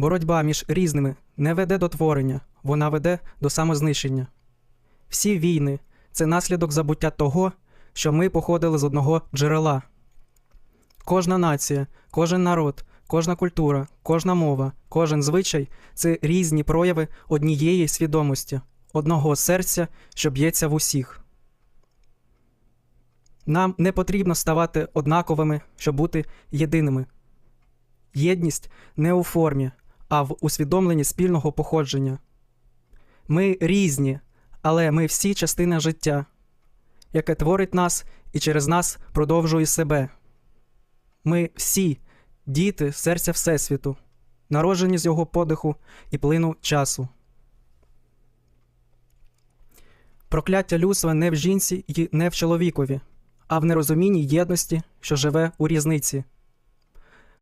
Боротьба між різними не веде до творення, вона веде до самознищення. Всі війни це наслідок забуття того, що ми походили з одного джерела. Кожна нація, кожен народ, кожна культура, кожна мова, кожен звичай це різні прояви однієї свідомості, одного серця, що б'ється в усіх. Нам не потрібно ставати однаковими, щоб бути єдиними. Єдність не у формі, а в усвідомленні спільного походження. Ми різні, але ми всі частина життя, яке творить нас і через нас продовжує себе. Ми всі діти серця Всесвіту, народжені з його подиху і плину часу. Прокляття людства не в жінці і не в чоловікові, а в нерозумінні єдності, що живе у різниці.